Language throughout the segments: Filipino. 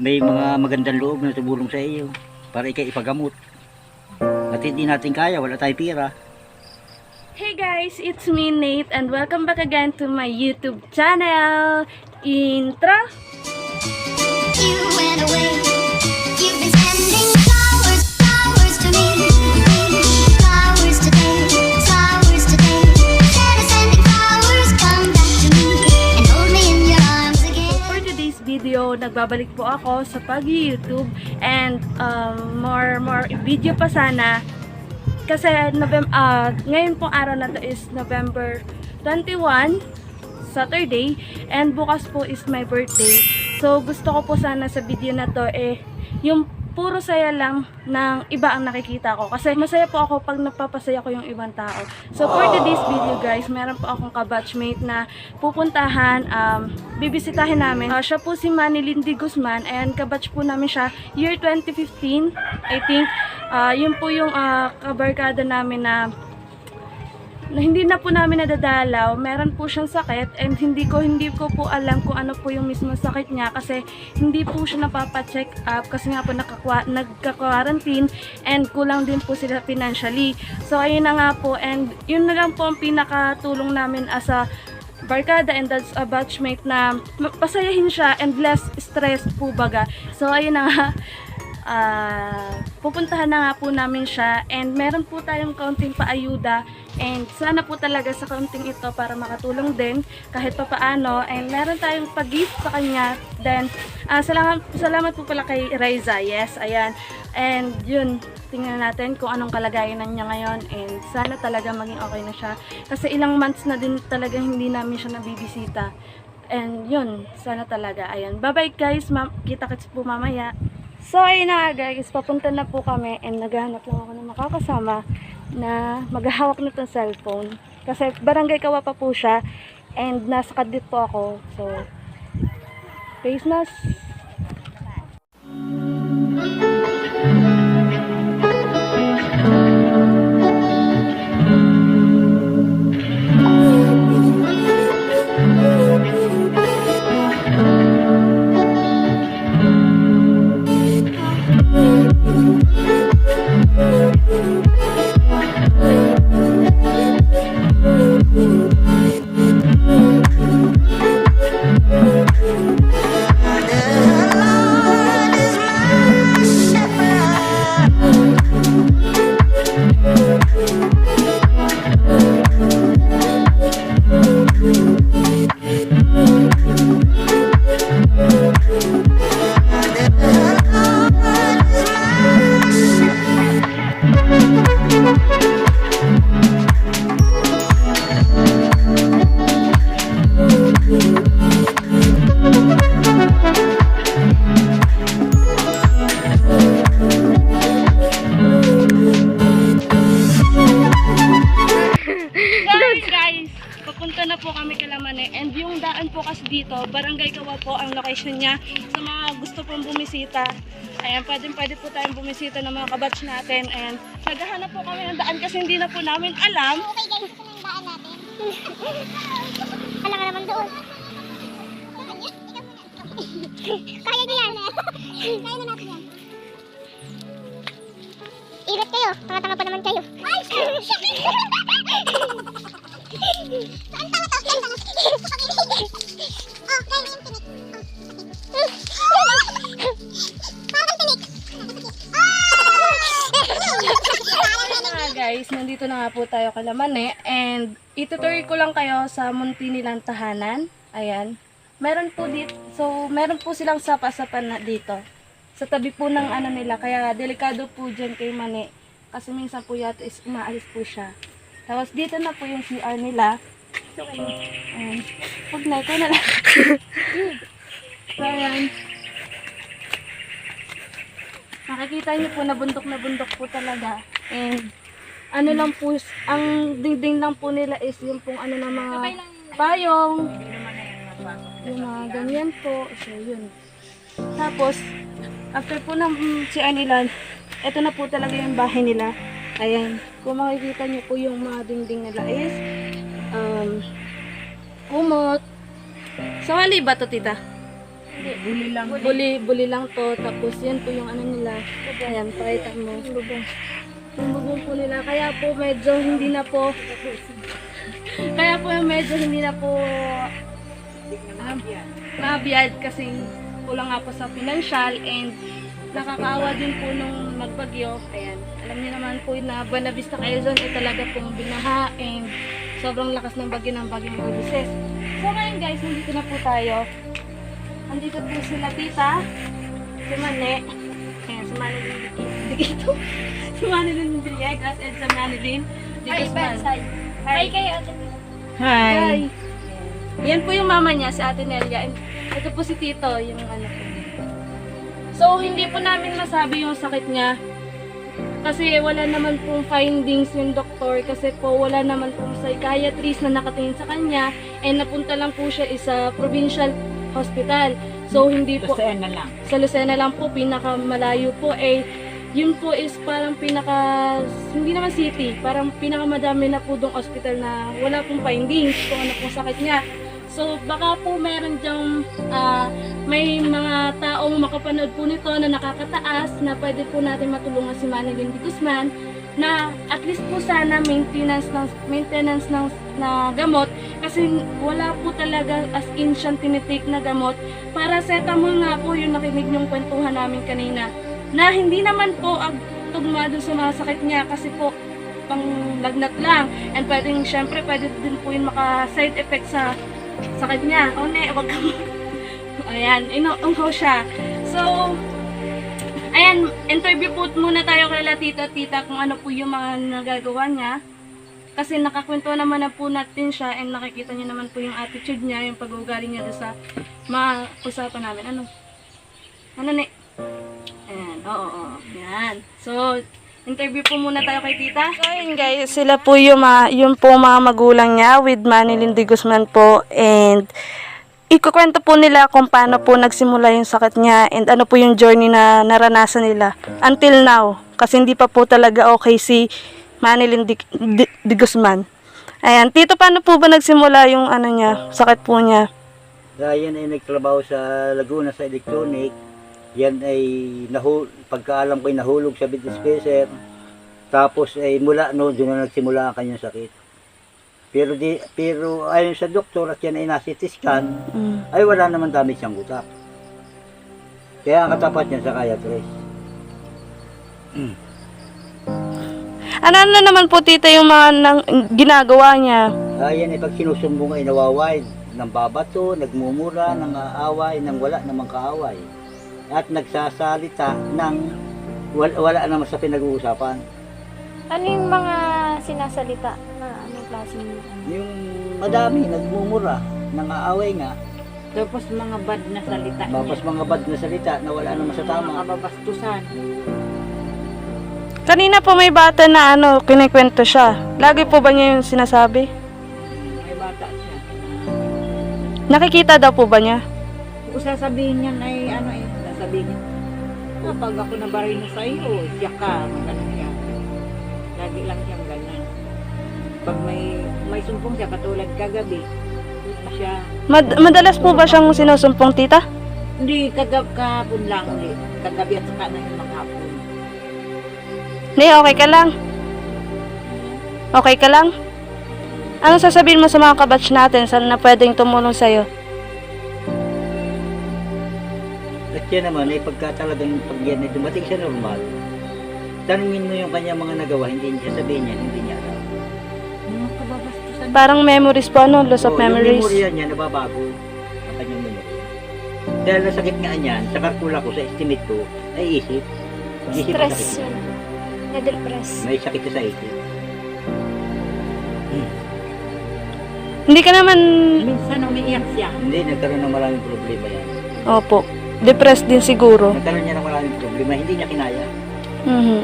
may mga magandang loob na tumulong sa iyo para ikay ipagamot. At hindi natin kaya, wala tayong pira. Hey guys, it's me Nate and welcome back again to my YouTube channel. Intro! You went away. Nagbabalik po ako sa pag-YouTube and um, more more video pa sana kasi November, ngayon pong araw na to is November 21, Saturday, and bukas po is my birthday. So, gusto ko po sana sa video na to eh, yung puro saya lang ng iba ang nakikita ko. Kasi masaya po ako pag napapasaya ko yung ibang tao. So, for today's video guys, meron po akong kabatchmate na pupuntahan, um, bibisitahin namin. Ah, siya po si Manny Lindy Guzman. Ayan, kabatch po namin siya year 2015, I think. Ah, yun po yung ah, kabarkada namin na hindi na po namin nadadalaw, meron po siyang sakit and hindi ko hindi ko po alam kung ano po yung mismo sakit niya kasi hindi po siya napapa-check up kasi nga po nagka-quarantine and kulang din po sila financially. So ayun na nga po and yun na lang po ang pinakatulong namin as a barkada and that's a batchmate na pasayahin siya and less stress po baga. So ayun na nga ah, pupuntahan na nga po namin siya and meron po tayong kaunting paayuda and sana po talaga sa kaunting ito para makatulong din kahit pa paano and meron tayong pag-gift sa kanya. Then ah, salamat, salamat po pala kay Raiza yes ayan. And yun tingnan natin kung anong kalagayan niya ngayon and sana talaga maging okay na siya kasi ilang months na din talaga hindi namin siya nabibisita. And yun sana talaga. Ayan. Bye bye guys. Kita kits po mamaya So, ayun na guys, papunta na po kami and naghahanap lang ako ng makakasama na maghahawak nitong cellphone. Kasi barangay kawa pa po siya and nasa kadit po ako. So, face mask. Ayan, pwede, pwede po tayong bumisita ng mga kabatch natin and naghahanap po kami ng daan kasi hindi na po namin alam. Okay guys, ito na yung daan natin. Wala ka naman doon. Kaya niya yan. Kaya na natin yan. Irot kayo. Tanga-tanga pa naman kayo. Ay! Saan tanga to? Saan tanga? Oh, kaya na yung tinik. Oh, guys, nandito na nga po tayo kay Lamane and itutuloy ko lang kayo sa munti nilang tahanan. Ayan. Meron po dito, so meron po silang sapa-sapa na dito. Sa tabi po ng ano nila, kaya delikado po dyan kay Mane. Kasi minsan po yata is umaalis po siya. Tapos dito na po yung CR nila. Ayan. Huwag na, ikaw na lang. so, ayan. Makikita niyo po na bundok na bundok po talaga. And ano lang po, ang dingding lang po nila is yung pong ano ng mga payong. Yung mga ganyan po. So, yun. Tapos, after po ng mm, si nila, ito na po talaga yung bahay nila. Ayan. Kung makikita niyo po yung mga dingding nila is um, kumot. Sawali ba to, tita? Buli lang. Buli, buli lang to. Tapos yan po yung ano nila. Ayan, pakita mo. Bubong. Yung bubong po nila. Kaya po medyo hindi na po. Kaya po medyo hindi na po um, mabiyad kasi kulang nga po sa financial and nakakaawa din po nung magbagyo. Ayan. Alam niyo naman po na Buena Vista Quezon ay talaga pong binaha and sobrang lakas ng bagyo ng bagyong Moises. So ngayon guys, nandito na po tayo. Nandito po sila tita, si Mane, ayan, si Manilin dito. Si Manilin Villegas and si Manilin di Guzman. Hi kayo, Ate Hi. Yan po yung mama niya, si Ate Nelia. And ito po si Tito, yung ano po. So, hindi po namin masabi yung sakit niya. Kasi wala naman pong findings yung doktor. Kasi po wala naman pong psychiatrist na nakatingin sa kanya. And napunta lang po siya isa provincial hospital. So, hindi po... Lucena lang. Sa Lucena lang po, pinakamalayo po. Eh, yun po is parang pinaka... Hindi naman city. Parang pinakamadami na po dong hospital na wala pong findings kung ano pong sakit niya. So, baka po meron diyang ah, may mga taong makapanood po nito na nakakataas na pwede po natin matulungan si Manny Lindy Guzman na at least po sana maintenance ng maintenance ng na gamot kasi wala po talaga as in siyang tinitake na gamot para setamol nga po yung nakinig yung kwentuhan namin kanina na hindi naman po ang tugma dun sa mga sakit niya kasi po pang lagnat lang and pwedeng syempre pwede din po yung maka side effect sa sakit niya o ne wag ka mo- ayan inuungho siya so ayan interview po muna tayo kay la tita tita kung ano po yung mga nagagawa niya kasi nakakwento naman na po natin siya and nakikita niyo naman po yung attitude niya, yung pag-uugali niya sa mga usapan namin. Ano? Ano ni? Oo, oo. Yan. So, interview po muna tayo kay tita. So, yun guys, sila po yung, mga, yung po mga magulang niya with Manny Lindy Guzman po and ikukwento po nila kung paano po nagsimula yung sakit niya and ano po yung journey na naranasan nila until now. Kasi hindi pa po talaga okay si Manilin Di, Di, Di Guzman. Ayan, tito, paano po ba nagsimula yung ano niya, sakit po niya? Kaya yan ay nagtrabaho sa Laguna sa electronic. Yan ay nahu pagkaalam ko ay nahulog sa bit spacer. Tapos ay mula noon doon na nagsimula ang kanyang sakit. Pero di pero ayon sa doktor at yan ay nasa scan, Mm. ay wala naman damage ang utak. Kaya ang katapat niya sa psychiatrist. Ano na naman po, tita, yung mga nang, ginagawa niya? Ayan ay pag sinusumbong ay nawaway, nang babato, nagmumura, nang aaway, nang wala namang kaaway. At nagsasalita ng wala, wala naman sa pinag-uusapan. Ano yung mga sinasalita na anong klase? Yung madami, nagmumura, nang aaway nga, Tapos mga bad na salita tapos mga bad na salita na wala naman sa Mga tama. kababastusan. Kanina po may bata na ano, kinikwento siya. Lagi po ba niya yung sinasabi? May bata siya. Nakikita daw po ba niya? Kung sasabihin niya ay sasabihin niya, kapag ako nabaril na sa iyo, siya ka, magano siya. Lagi lang siyang ganyan. Pag may may sumpong siya, katulad kagabi, siya, Mad- madalas po ba siyang sinusumpong, tita? hindi kagab kahapon lang ulit. Kagabi at saka na yung maghapon. Hindi, okay ka lang. Okay ka lang? Ano sasabihin mo sa mga kabatch natin sa na pwedeng tumulong sa'yo? Yan naman ay pagka talagang pag yan ay dumating sa normal, tanungin mo yung kanya mga nagawa, hindi niya sabihin niya, hindi niya alam. Parang memories po, ano? Loss of Oo, Yung memories. memorya niya nababago ang kanyang memory. Dahil nasakit nga niyan, sa kalkula ko, sa estimate ko, ay isip. Isip ang Stress sakit. yun. Na-depress. May sakit siya sa isip. Hindi ka naman, Minsan umiiyak siya. Hindi, nagkaroon ng maraming problema yan. opo, depressed din siguro. Nagkaroon niya ng maraming problema, hindi niya kinaya. Mhm.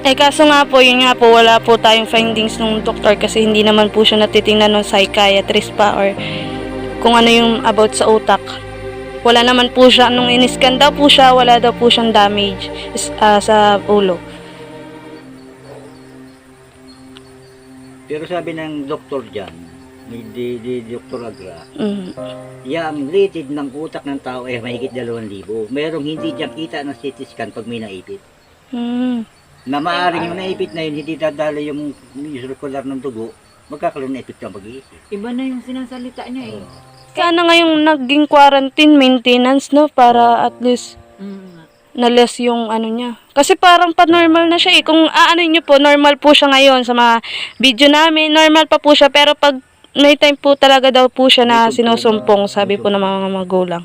Eh kaso nga po, yun nga po, wala po tayong findings ng doktor kasi hindi naman po siya natitingnan ng psychiatrist pa or kung ano yung about sa utak. Wala naman po siya, nung iniskan daw po siya, wala daw po siyang damage ah, sa ulo. Pero sabi ng doktor dyan, ni di, di, Dr. Agra, Mm. yung litid ng utak ng tao ay mahigit 2,000. Merong hindi dyan kita ng CT scan pag may naipit. Mm. Na maaaring yung naipit na yun, hindi dadala yung, circular ng dugo, magkakaroon ng epekto ang pag-iisip. Iba na yung sinasalita niya eh. Sana ngayong naging quarantine maintenance, no? Para at least Mm. na-less yung ano niya. Kasi parang pa-normal na siya eh. Kung aano niyo po, normal po siya ngayon sa mga video namin. Normal pa po siya. Pero pag may time po talaga daw po siya na sinusumpong, sabi po ng mga magulang.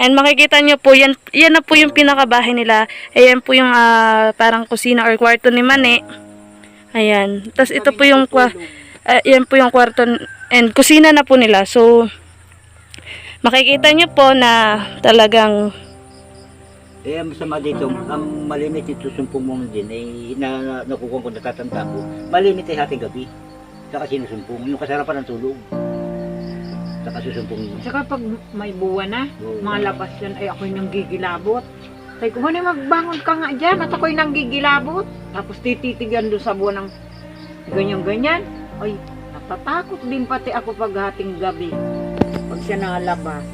And makikita niyo po, yan, yan na po yung pinakabahay nila. Ayan po yung ah, parang kusina or kwarto ni Mane. Ayan. Tapos ito po yung, ah, yan po yung kwarto and kusina na po nila. So, makikita niyo po na talagang Eh, ang masama dito, ang malimit ito sumpong mo din, ay na, na, nakukuha ko natatanda ko, malimit ay hating gabi. Saka sinusumpong, yung kasarapan ng tulog. Saka susumpong niya. Tsaka pag may buwan na, Oo. mga labas yan, ay ako'y nang gigilabot. Sabi ko, honey, magbangon ka nga dyan at ako'y nang gigilabot. Tapos tititigan doon sa buwan ng ganyan-ganyan. Ay, natatakot din pati ako pag hating gabi. Pag siya nalabas.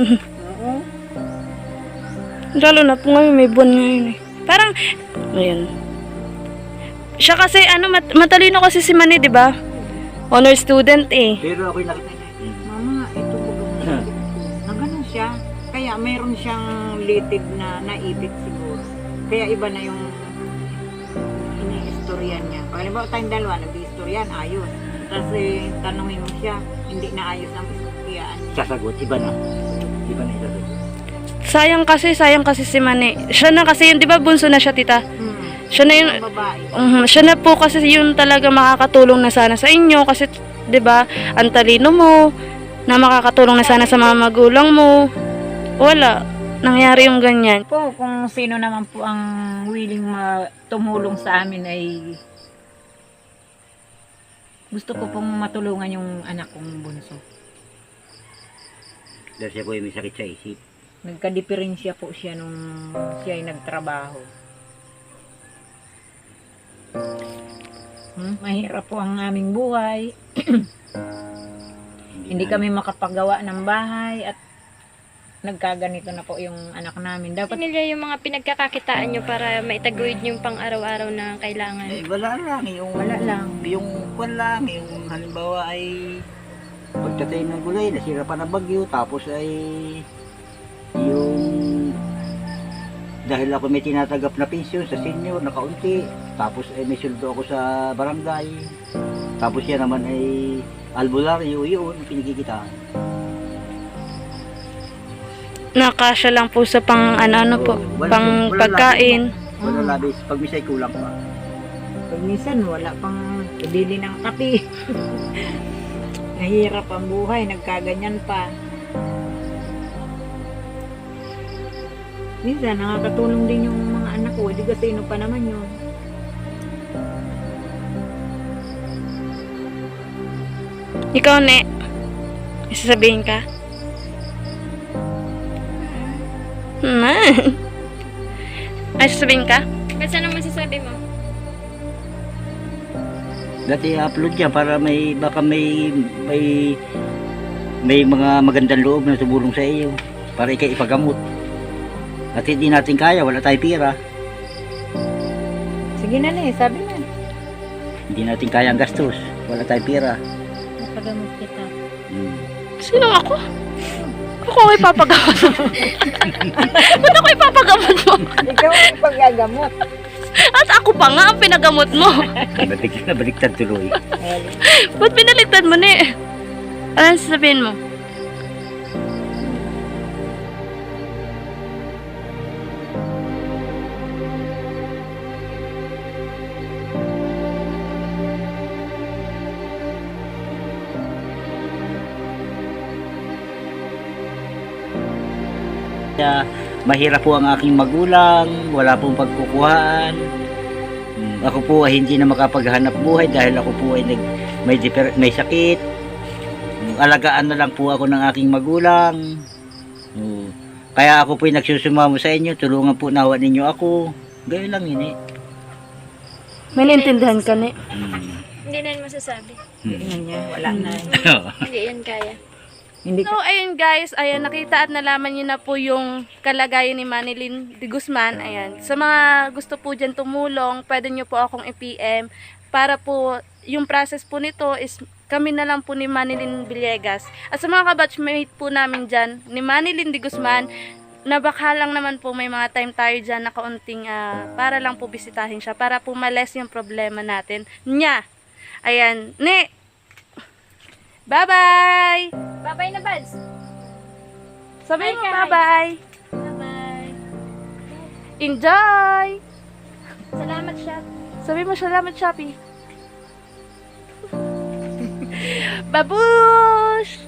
Oo. Lalo na po ngayon, may buwan ngayon eh. Parang, ayan. Siya kasi, ano, mat- matalino kasi si Manny, di ba? Honor student eh. Pero ako'y nakita niya. Mama, ito po ba na ganun siya. Kaya mayroon siyang litid na naipit siguro. Kaya iba na yung ini-istoryan niya. Pag halimbawa tayong dalawa, nag-istoryan, ayos. Kasi tanongin mo siya, hindi na ayos ang istoryaan niya. Sasagot, iba na. Iba na isasagot. Sayang kasi, sayang kasi si Manny. Siya na kasi yun, di ba bunso na siya, tita? Hmm. Siya na yun, Ang babae. Mhm, siya na po kasi yun talaga makakatulong na sana sa inyo kasi 'di ba ang talino mo na makakatulong na sana sa mga magulang mo wala nangyari yung ganyan Po, kung sino naman po ang willing ma- tumulong sa amin ay gusto ko pong matulungan yung anak kong bunso. Dahil siya po ay may sakit sa isip. Nagka-diferensya po siya nung siya ay nagtrabaho. Hmm, mahirap po ang aming buhay. Hindi na- kami makapagawa ng bahay at nagkaganito na po yung anak namin. Dapat Sinilya yung mga pinagkakakitaan nyo para maitaguyod yung pang araw-araw na kailangan. Eh, wala lang. Yung, Wala lang. Yung kwan lang. Yung halimbawa ay pagtatay ng gulay, nasira pa ng bagyo. Tapos ay yung dahil ako may tinatagap na pensyon sa senior na kaunti. Tapos ay may suldo ako sa barangay. Tapos yan naman ay albularyo, yun, pinikikitaan. nakasya lang po sa pang ano ano po Oo, wala- pang wala pagkain Wala Mm. labis, pag misay kulang pa. Pag minsan wala pang bili ng kape. Nahirap ang buhay, nagkaganyan pa. Minsan nakakatulong din yung mga anak ko, di kasi sino pa naman yun. ikaw ne may sasabihin ka na ay sasabihin ka Ba't saan naman sasabi mo? Dati i-upload yan para may, baka may, may, may mga magandang loob na tumulong sa iyo. Para ikaw ipagamot. At hindi natin kaya, wala tayong pira. Sige na na sabi na. Hindi natin kaya ang gastos. Wala tayong pira. Napagamot kita. Hmm. sino ako ako ang ipapagamot mo ba't ako ipapagamot mo Ikaw ang paggagamot. at ako pa nga ang pinagamot mo Balik na baliktad tuloy. Ba't pinaliktad mo ni? Ano sasabihin mo? Mahirap po ang aking magulang, wala pong pagkukuhaan. Hmm, Ako po ay hindi na makapaghanap buhay dahil ako po ay nag, may, diper, may sakit. Hmm, Alagaan na lang po ako ng aking magulang. Hmm, Kaya ako po ay nagsusumamo sa inyo, tulungan po nawa ninyo ako. Ganoon lang yun eh. May naintindihan ka ni. Hmm. Hindi Hindi na yun masasabi. Tingnan niya, wala na. Hindi yan kaya. Hindi So, ayun guys, ayan, nakita at nalaman niyo na po yung kalagayan ni Manilyn de Guzman. Ayan. Sa mga gusto po dyan tumulong, pwede niyo po akong i-PM para po yung process po nito is kami na lang po ni Manilyn Villegas. At sa mga kabatchmate po namin dyan, ni Manilyn de Guzman, na baka lang naman po may mga time tayo dyan na kaunting ah, para lang po bisitahin siya, para po males yung problema natin. Nya! Ayan. Ne! Bye-bye! Babay na, Buds. Sabi Hi, mo, bye-bye! Bye-bye. Enjoy! Salamat, Shop. Sabi mo, salamat, Shopee. Babush!